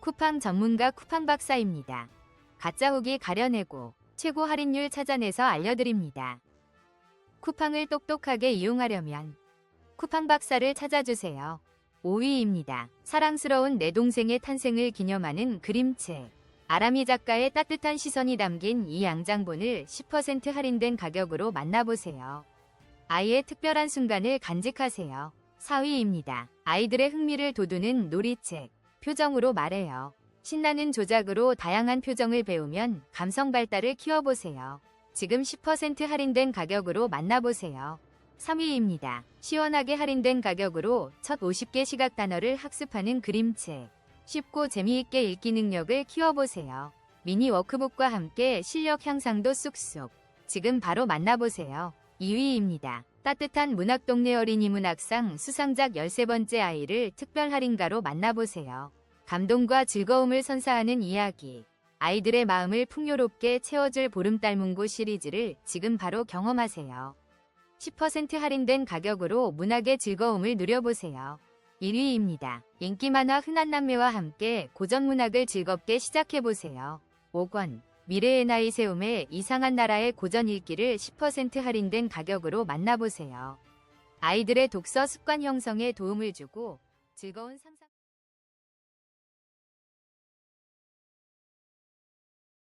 쿠팡 전문가 쿠팡 박사입니다. 가짜 후기 가려내고 최고 할인율 찾아내서 알려드립니다. 쿠팡을 똑똑하게 이용하려면 쿠팡 박사를 찾아주세요. 5위입니다. 사랑스러운 내 동생의 탄생을 기념하는 그림책. 아람이 작가의 따뜻한 시선이 담긴 이 양장본을 10% 할인된 가격으로 만나보세요. 아이의 특별한 순간을 간직하세요. 4위입니다. 아이들의 흥미를 돋우는 놀이책. 표정으로 말해요. 신나는 조작으로 다양한 표정을 배우면 감성 발달을 키워보세요. 지금 10% 할인된 가격으로 만나보세요. 3위입니다. 시원하게 할인된 가격으로 첫 50개 시각 단어를 학습하는 그림책. 쉽고 재미있게 읽기 능력을 키워보세요. 미니 워크북과 함께 실력 향상도 쑥쑥. 지금 바로 만나보세요. 2위입니다. 따뜻한 문학 동네 어린이 문학상 수상작 13번째 아이를 특별 할인가로 만나보세요. 감동과 즐거움을 선사하는 이야기. 아이들의 마음을 풍요롭게 채워줄 보름달 문고 시리즈를 지금 바로 경험하세요. 10% 할인된 가격으로 문학의 즐거움을 누려보세요. 1위입니다. 인기 만화 흔한 남매와 함께 고전 문학을 즐겁게 시작해보세요. 5권 미래의 나이 세움의 이상한 나라의 고전 읽기를 10% 할인된 가격으로 만나보세요. 아이들의 독서 습관 형성에 도움을 주고 즐거운 상상